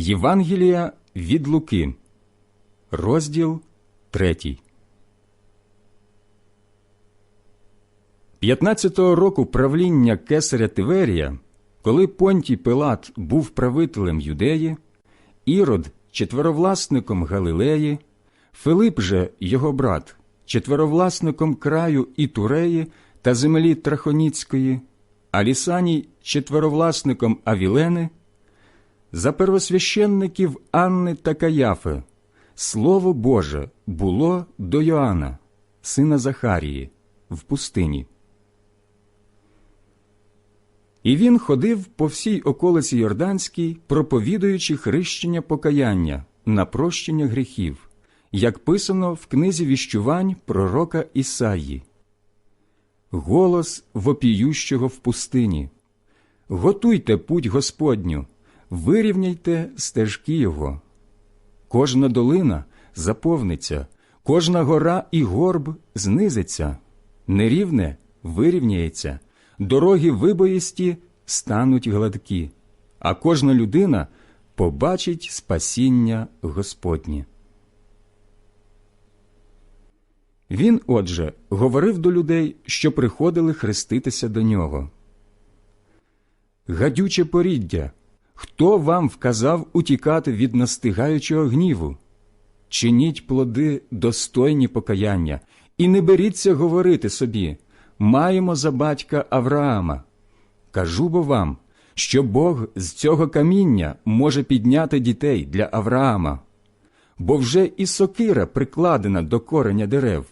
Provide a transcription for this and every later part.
Євангелія від Луки, розділ 3. 15-го року правління кесаря Тиверія, коли Понтій Пилат був правителем Юдеї, Ірод четверовласником Галилеї, Филип же його брат, четверовласником краю Ітуреї та землі Трахоніцької, а Лісаній четверовласником Авілени, за первосвященників Анни та Каяфи, Слово Боже було до Йоанна, сина Захарії, в пустині. І він ходив по всій околиці Йорданській, проповідуючи хрещення покаяння на прощення гріхів, як писано в книзі віщувань пророка Ісаї. Голос вопіющого в пустині. Готуйте путь Господню, вирівняйте стежки Його. Кожна долина заповниться, кожна гора і горб знизиться, нерівне вирівняється дороги вибоїсті стануть гладкі, а кожна людина побачить спасіння Господнє. Він, отже, говорив до людей, що приходили хреститися до нього. Гадюче поріддя, хто вам вказав утікати від настигаючого гніву? Чиніть плоди достойні покаяння, і не беріться говорити собі маємо за батька Авраама. Кажу бо вам, що Бог з цього каміння може підняти дітей для Авраама, бо вже і сокира прикладена до кореня дерев.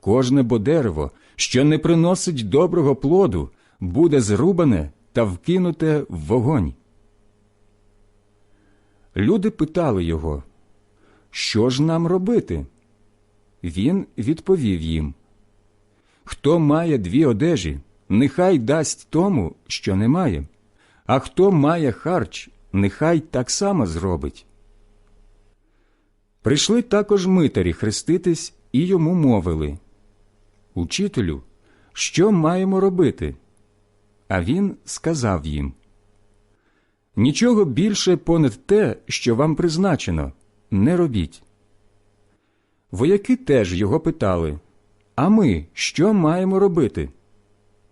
Кожне бо дерево, що не приносить доброго плоду, буде зрубане та вкинуте в вогонь. Люди питали його, що ж нам робити? Він відповів їм Хто має дві одежі, нехай дасть тому, що не має, а хто має харч, нехай так само зробить. Прийшли також митарі хреститись і йому мовили Учителю, що маємо робити? А він сказав їм Нічого більше понад те, що вам призначено, не робіть. Вояки теж його питали а ми що маємо робити?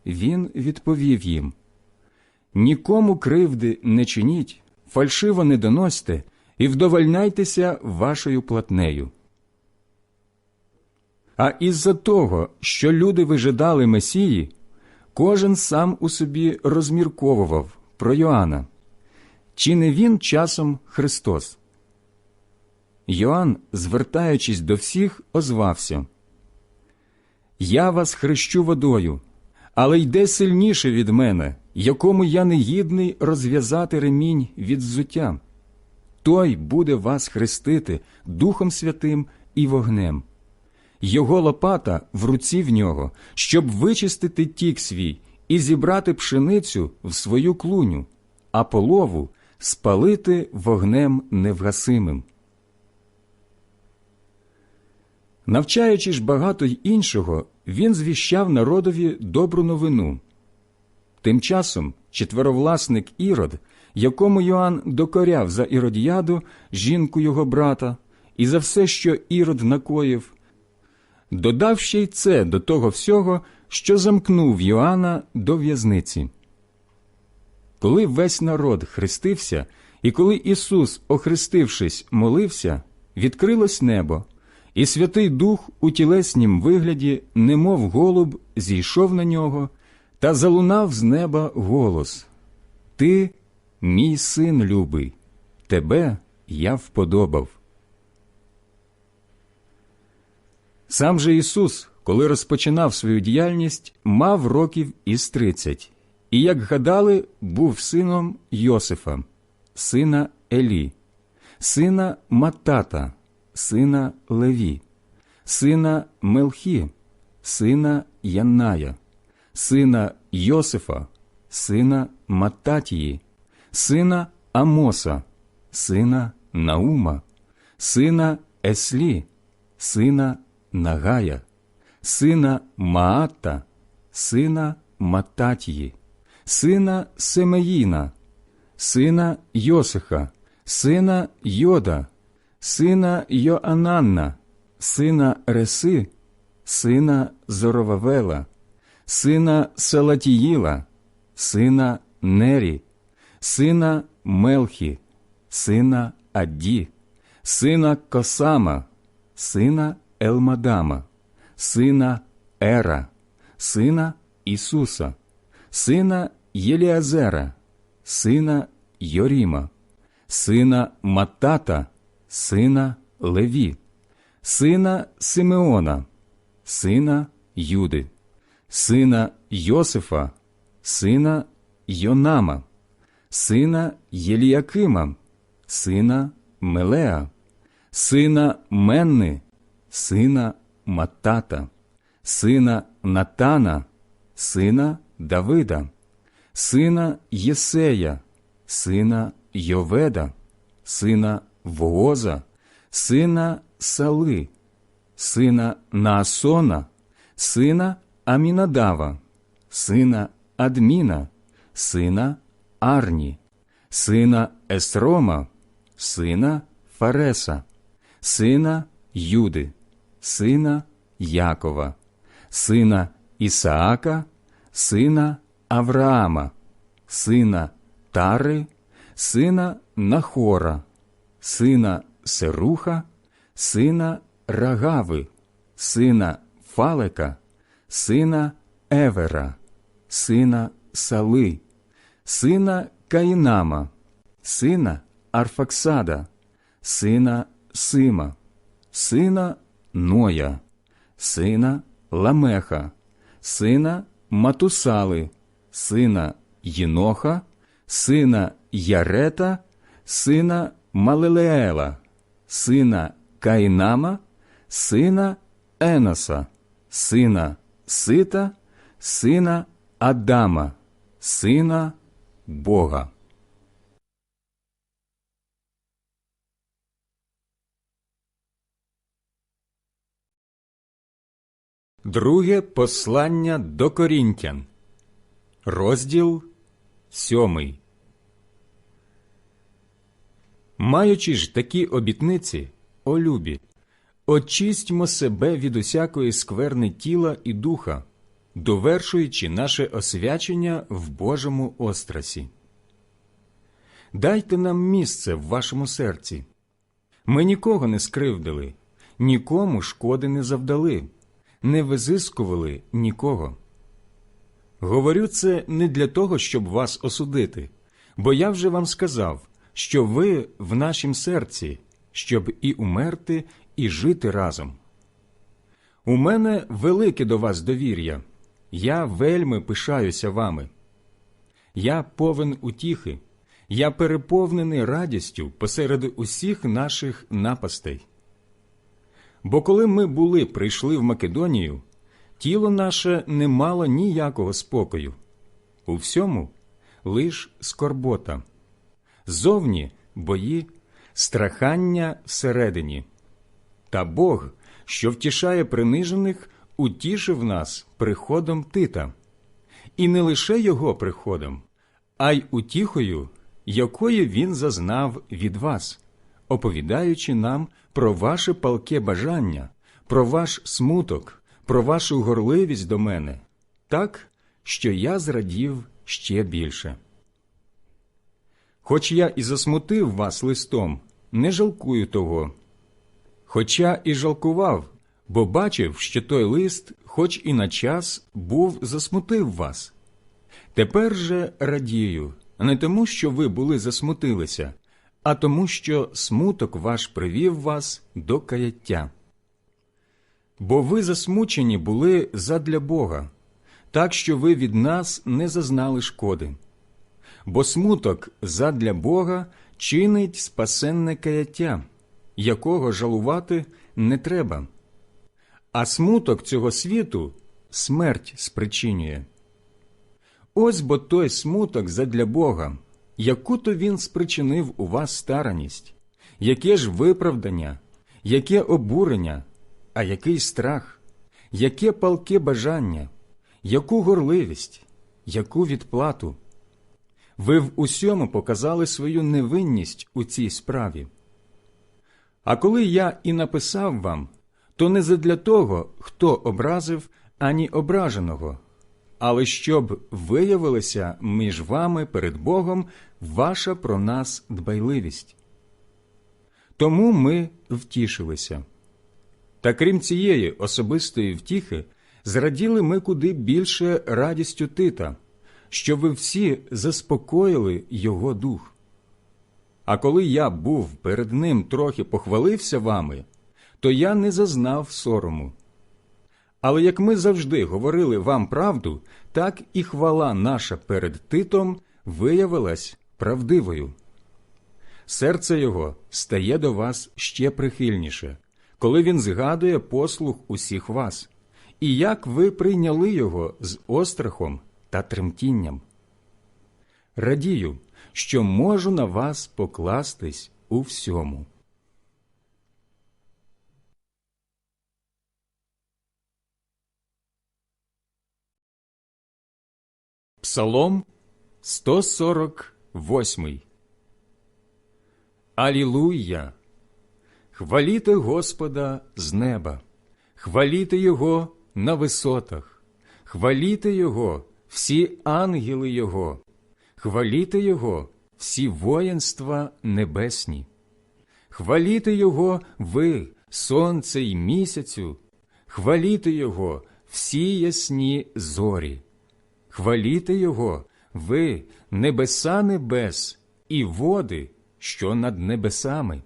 Він відповів їм Нікому кривди не чиніть, фальшиво не доносьте і вдовольняйтеся вашою платнею. А із-за того, що люди вижидали Месії, кожен сам у собі розмірковував про Йоанна. Чи не він часом Христос? Йоанн, звертаючись до всіх, озвався я вас хрещу водою, але йде сильніше від мене, якому я не гідний розв'язати ремінь від взуття. Той буде вас хрестити Духом Святим і вогнем. Його лопата в руці в нього, щоб вичистити тік свій і зібрати пшеницю в свою клуню, а полову спалити вогнем невгасимим. Навчаючи ж багато й іншого, він звіщав народові добру новину. Тим часом четверовласник Ірод, якому Йоанн докоряв за Іродіаду, жінку його брата, і за все, що Ірод накоїв, додав ще й це до того всього, що замкнув Йоанна до в'язниці. Коли весь народ хрестився, і коли Ісус, охрестившись, молився, відкрилось небо. І Святий Дух у тілеснім вигляді, немов голуб, зійшов на нього та залунав з неба голос Ти, мій син любий, тебе я вподобав. Сам же Ісус, коли розпочинав свою діяльність, мав років із тридцять, і, як гадали, був сином Йосифа, сина Елі, сина Матата сина Леві, сина Мелхі, сина Янная, сина Йосифа, сина Мататії, сина Амоса, сина Наума, сина Еслі, сина Нагая, сина Маата, сина Мататії, сина Семеїна, сина Йосиха, сина Йода, сина Йоананна, сина Реси, сина Зоровавела, сина Салатіїла, сина Нері, сина Мелхі, сина Адді, сина Косама, сина Елмадама, сина Ера, сина Ісуса, сина Єліазера, сина Йоріма, сина Матата, сина Леві, сина Симеона, сина Юди, сина Йосифа, сина Йонама, сина Єліякима, сина Мелеа, сина Менни, сина Матата, сина Натана, сина Давида, сина Єсея, сина Йоведа, сина Вооза, сина Сали, сина Наасона, сина Амінадава, сина Адміна, сина Арні, сина Есрома, сина Фареса, сина Юди, сина Якова, сина Ісаака, сина Авраама, сина Тари, сина Нахора, сина Серуха, сина Рагави, сина Фалека, сина Евера, сина Сали, сина Каїнама, сина Арфаксада, сина Сима, сина Ноя, сина Ламеха, сина Матусали, сина Єноха, сина Ярета, сина Малилеела, сина Каїнама, сина Еноса, сина Сита, сина Адама, сина Бога. Друге послання до Корінтян, розділ сьомий. Маючи ж такі обітниці, о любі, очистьмо себе від усякої скверни тіла і духа, довершуючи наше освячення в Божому острасі. Дайте нам місце в вашому серці. Ми нікого не скривдили, нікому шкоди не завдали, не визискували нікого. Говорю це не для того, щоб вас осудити, бо я вже вам сказав, що ви в нашім серці, щоб і умерти, і жити разом. У мене велике до вас довір'я, я вельми пишаюся вами. Я повен утіхи, я переповнений радістю посеред усіх наших напастей. Бо коли ми були прийшли в Македонію, тіло наше не мало ніякого спокою. У всьому лиш скорбота, зовні бої, страхання всередині. Та Бог, що втішає принижених, утішив нас приходом Тита, і не лише його приходом, а й утіхою, якої він зазнав від вас, оповідаючи нам про ваше палке бажання, про ваш смуток, про вашу горливість до мене, так, що я зрадів ще більше. Хоч я і засмутив вас листом, не жалкую того. Хоча і жалкував, бо бачив, що той лист, хоч і на час, був засмутив вас. Тепер же радію, не тому, що ви були засмутилися, а тому, що смуток ваш привів вас до каяття. Бо ви засмучені були задля Бога, так що ви від нас не зазнали шкоди. Бо смуток задля Бога чинить спасенне каяття, якого жалувати не треба, а смуток цього світу смерть спричинює. Ось бо той смуток задля Бога, яку то він спричинив у вас стараність, яке ж виправдання, яке обурення, а який страх, яке палке бажання, яку горливість, яку відплату. ви в усьому показали свою невинність у цій справі. А коли я і написав вам, то не задля того, хто образив, ані ображеного, але щоб виявилася між вами перед Богом ваша про нас дбайливість. Тому ми втішилися. Та крім цієї особистої втіхи, зраділи ми куди більше радістю Тита, що ви всі заспокоїли його дух. А коли я був перед ним трохи похвалився вами, то я не зазнав сорому. Але як ми завжди говорили вам правду, так і хвала наша перед Титом виявилась правдивою. Серце його стає до вас ще прихильніше, коли він згадує послух усіх вас, і як ви прийняли його з острахом та тремтінням. Радію, що можу на вас покластись у всьому. Псалом 148 Алілуя! Хваліте Господа з неба, хваліте Його на висотах, хваліте Його, всі ангели Його, хваліте Його, всі воїнства небесні, хваліте Його ви, сонце й місяцю, хваліте Його, всі ясні зорі, хваліте Його, ви, небеса небес і води, що над небесами.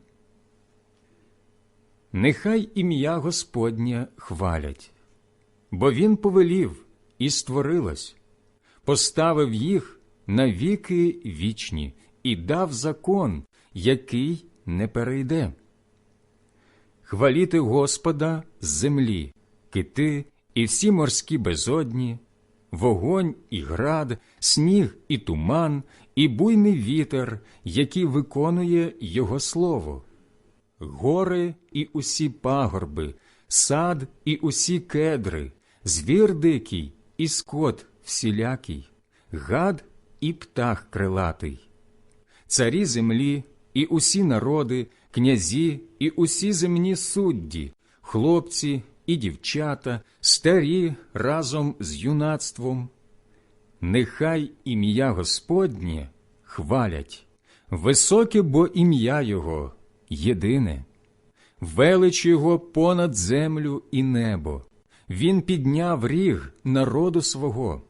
Нехай ім'я Господнє хвалять, бо Він повелів і створилось, поставив їх на віки вічні і дав закон, який не перейде. Хваліти Господа з землі, кити і всі морські безодні, вогонь і град, сніг і туман, і буйний вітер, який виконує Його слово гори і усі пагорби, сад і усі кедри, звір дикий і скот всілякий, гад і птах крилатий, царі землі і усі народи, князі і усі земні судді, хлопці і дівчата, старі разом з юнацтвом. Нехай ім'я Господнє хвалять, високе бо ім'я Його єдине, велич його понад землю і небо, він підняв ріг народу свого,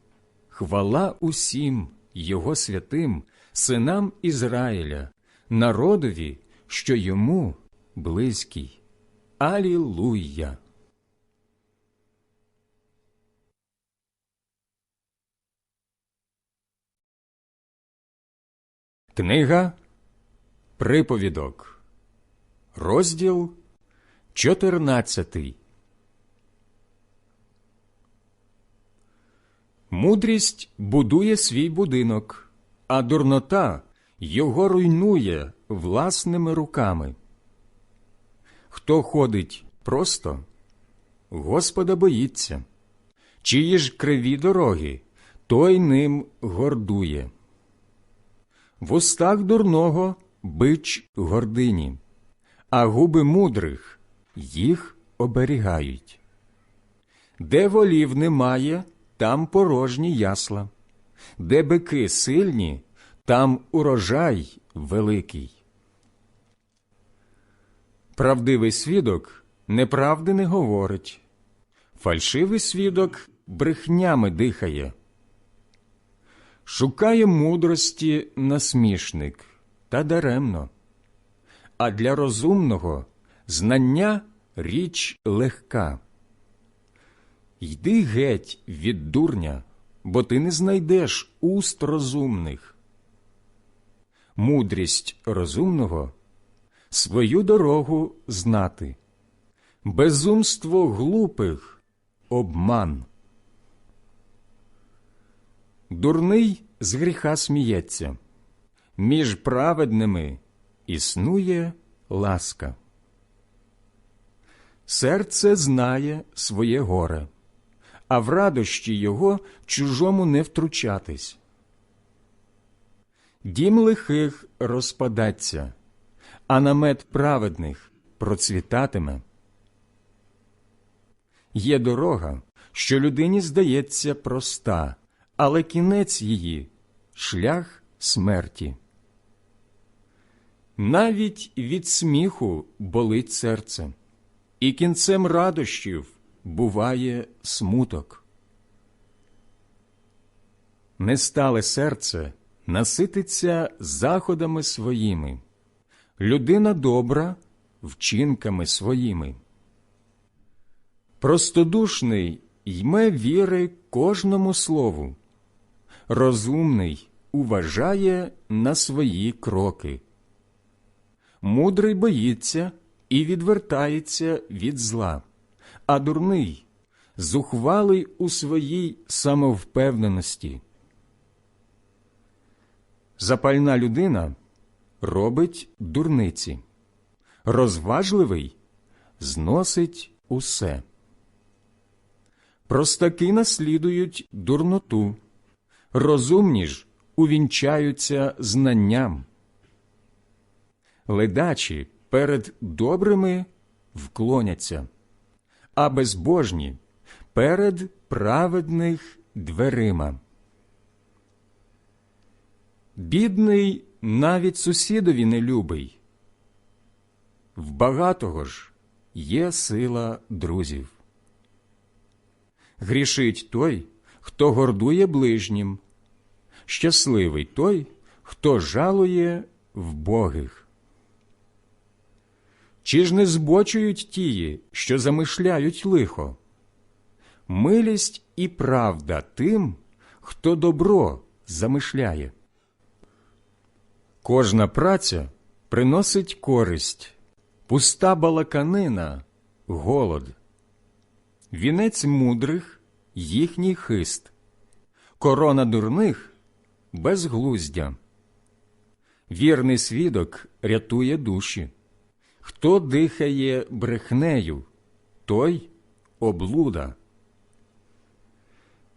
хвала усім його святим, синам Ізраїля, народові, що йому близький. Алілуя! Книга Приповідок Розділ 14 Мудрість будує свій будинок, а дурнота його руйнує власними руками. Хто ходить просто, Господа боїться, чиї ж криві дороги, той ним гордує. В устах дурного бич гордині а губи мудрих їх оберігають. Де волів немає, там порожні ясла, де бики сильні, там урожай великий. Правдивий свідок неправди не говорить, фальшивий свідок брехнями дихає. Шукає мудрості насмішник та даремно а для розумного знання річ легка. Йди геть від дурня, бо ти не знайдеш уст розумних. Мудрість розумного свою дорогу знати, безумство глупих обман. Дурний з гріха сміється, між праведними існує ласка. Серце знає своє горе, а в радощі його чужому не втручатись. Дім лихих розпадаться, а намет праведних процвітатиме. Є дорога, що людині здається проста, але кінець її шлях смерті. Навіть від сміху болить серце, і кінцем радощів буває смуток. Нестале серце насититься заходами своїми, людина добра вчинками своїми. Простодушний йме віри кожному слову, розумний уважає на свої кроки. Мудрий боїться і відвертається від зла, а дурний зухвалий у своїй самовпевненості. Запальна людина робить дурниці, розважливий зносить усе. Простаки наслідують дурноту, розумні ж увінчаються знанням. Ледачі перед добрими вклоняться, а безбожні перед праведних дверима. Бідний навіть сусідові не любий. В багатого ж є сила друзів. Грішить той, хто гордує ближнім, щасливий той, хто жалує вбогих. Чи ж не збочують тії, що замишляють лихо? Милість і правда тим, хто добро замишляє. Кожна праця приносить користь, пуста балаканина голод. Вінець мудрих їхній хист, корона дурних безглуздя. Вірний свідок рятує душі. Хто дихає брехнею, той облуда.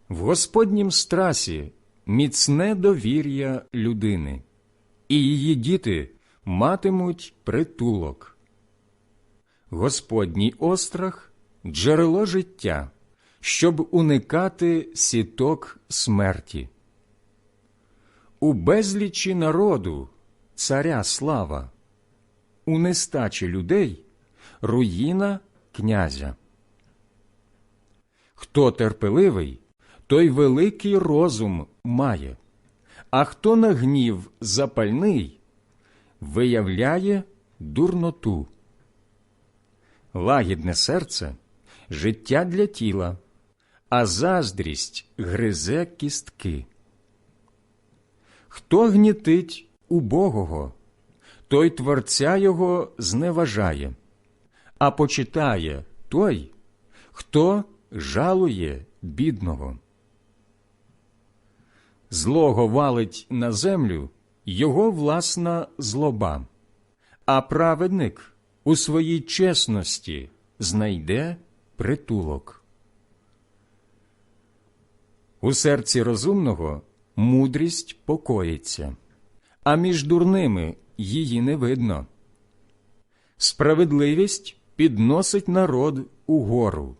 В Господнім страсі міцне довір'я людини, і її діти матимуть притулок. Господній острах джерело життя, щоб уникати сіток смерті. У безлічі народу царя слава, у нестачі людей руїна князя. Хто терпеливий, той великий розум має, а хто на гнів запальний, виявляє дурноту. Лагідне серце життя для тіла, а заздрість гризе кістки. Хто гнітить убогого, той творця його зневажає, а почитає той, хто жалує бідного. Злого валить на землю його власна злоба, а праведник у своїй чесності знайде притулок. У серці розумного мудрість покоїться, а між дурними її не видно. Справедливість підносить народ угору,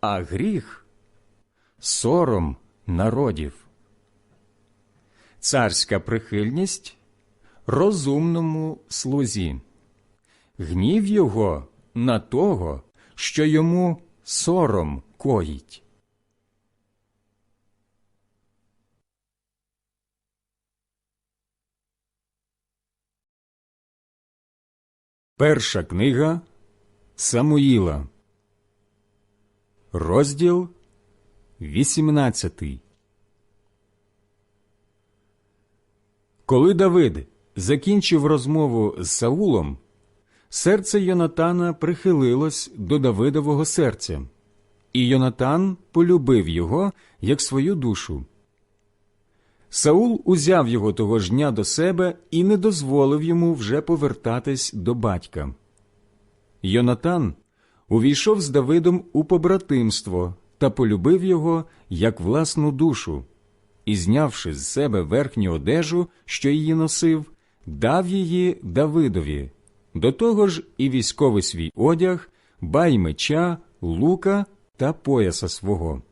а гріх сором народів. Царська прихильність розумному слузі, гнів його на того, що йому сором коїть. Перша книга Самуїла, розділ 18 Коли Давид закінчив розмову з Саулом, серце Йонатана прихилилось до Давидового серця, і Йонатан полюбив його як свою душу. Саул узяв його того ж дня до себе і не дозволив йому вже повертатись до батька. Йонатан увійшов з Давидом у побратимство та полюбив його як власну душу. і, знявши з себе верхню одежу, що її носив, дав її Давидові, до того ж і військовий свій одяг, бай меча, лука та пояса свого.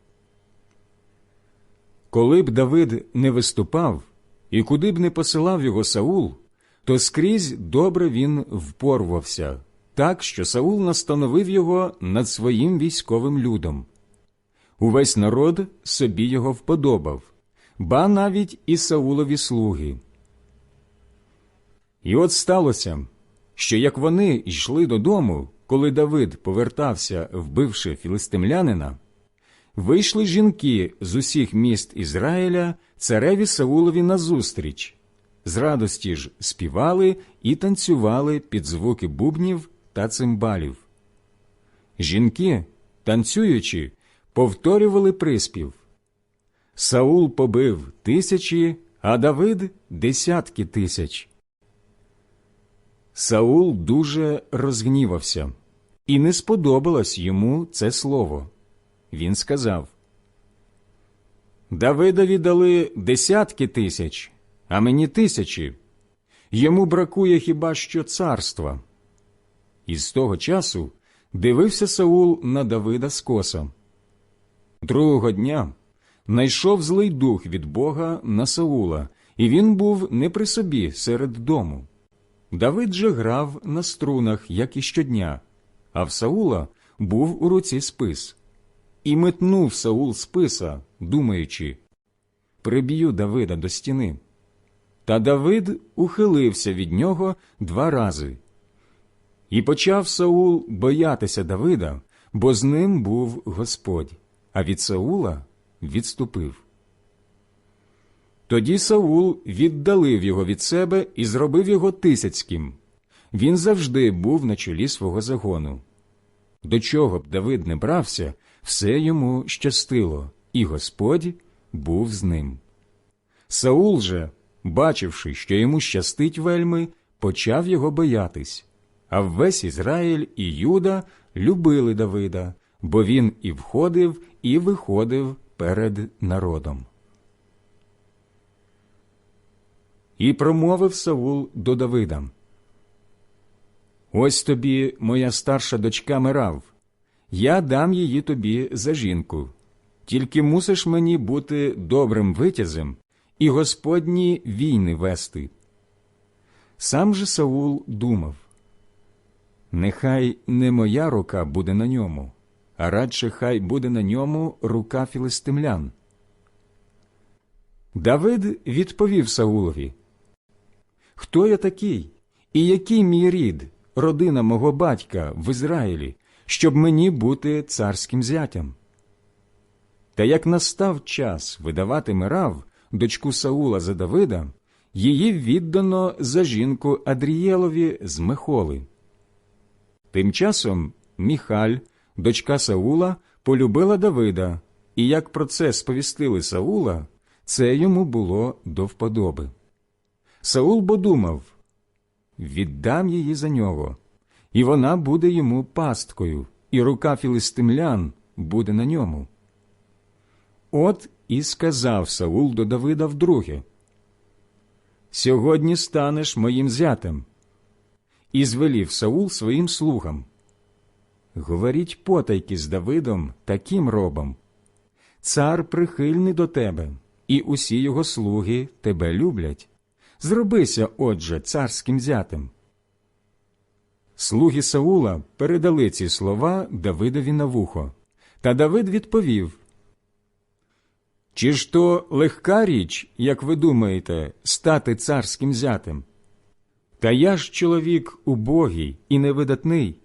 Коли б Давид не виступав і куди б не посилав його Саул, то скрізь добре він впорвався, так що Саул настановив його над своїм військовим людом. Увесь народ собі його вподобав, ба навіть і Саулові слуги. І от сталося, що як вони йшли додому, коли Давид повертався, вбивши філистимлянина, вийшли жінки з усіх міст Ізраїля цареві Саулові назустріч, з радості ж співали і танцювали під звуки бубнів та цимбалів. Жінки, танцюючи, повторювали приспів. Саул побив тисячі, а Давид десятки тисяч. Саул дуже розгнівався, і не сподобалось йому це слово. Він сказав Давидові дали десятки тисяч, а мені тисячі. Йому бракує хіба що царства. І з того часу дивився Саул на Давида скоса. Другого дня найшов злий дух від Бога на Саула, і він був не при собі серед дому. Давид же грав на струнах, як і щодня, а в Саула був у руці спис. І метнув Саул списа, думаючи приб'ю Давида до стіни. Та Давид ухилився від нього два рази. І почав Саул боятися Давида, бо з ним був Господь, а від Саула відступив. Тоді Саул віддалив його від себе і зробив його тисяцьким. Він завжди був на чолі свого загону. До чого б Давид не брався, все йому щастило, і Господь був з ним. Саул же, бачивши, що йому щастить вельми, почав його боятись, а весь Ізраїль і Юда любили Давида, бо він і входив, і виходив перед народом. І промовив Саул до Давида. Ось тобі моя старша дочка Мирав. Я дам її тобі за жінку. Тільки мусиш мені бути добрим витязем і Господні війни вести. Сам же Саул думав Нехай не моя рука буде на ньому, а радше хай буде на ньому рука філистимлян. Давид відповів Саулові Хто я такий, і який мій рід, родина мого батька в Ізраїлі, щоб мені бути царським зятям? Та як настав час видавати Мирав, дочку Саула за Давида, її віддано за жінку Адрієлові з Мехоли. Тим часом Міхаль, дочка Саула, полюбила Давида, і як про це сповістили Саула, це йому було до вподоби. Саул бо думав віддам її за нього, і вона буде йому пасткою, і рука філистимлян буде на ньому. От і сказав Саул до Давида вдруге Сьогодні станеш моїм зятем. І звелів Саул своїм слугам Говоріть потайки з Давидом таким робом. Цар прихильний до тебе, і усі його слуги тебе люблять. Зробися, отже, царським зятем. Слуги Саула передали ці слова Давидові на вухо. Та Давид відповів Чи ж то легка річ, як ви думаєте, стати царським зятем? Та я ж чоловік убогий і невидатний.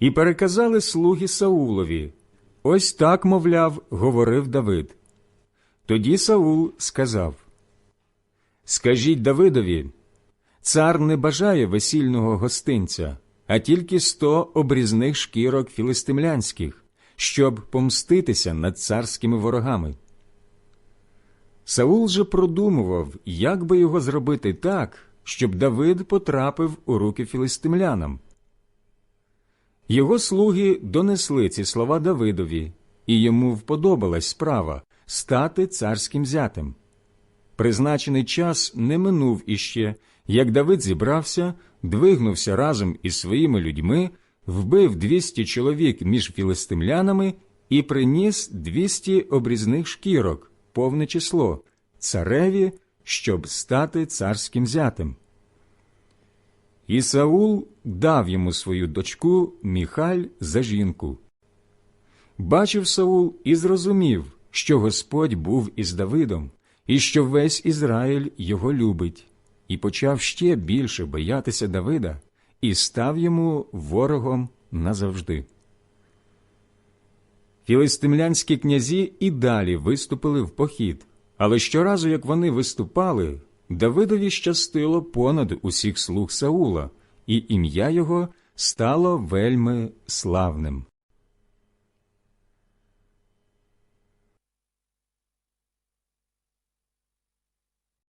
І переказали слуги Саулові. Ось так, мовляв, говорив Давид. Тоді Саул сказав Скажіть Давидові, цар не бажає весільного гостинця, а тільки сто обрізних шкірок філистимлянських, щоб помститися над царськими ворогами. Саул же продумував, як би його зробити так, щоб Давид потрапив у руки філистимлянам. Його слуги донесли ці слова Давидові, і йому вподобалась справа, стати царським зятем. Призначений час не минув іще, як Давид зібрався, двигнувся разом із своїми людьми, вбив двісті чоловік між філистимлянами і приніс двісті обрізних шкірок, повне число, цареві, щоб стати царським зятем. І Саул дав йому свою дочку Міхаль за жінку. Бачив Саул і зрозумів, що Господь був із Давидом, і що весь Ізраїль його любить, і почав ще більше боятися Давида і став йому ворогом назавжди. Філистимлянські князі і далі виступили в похід, але щоразу, як вони виступали, Давидові щастило понад усіх слуг Саула, і ім'я його стало вельми славним.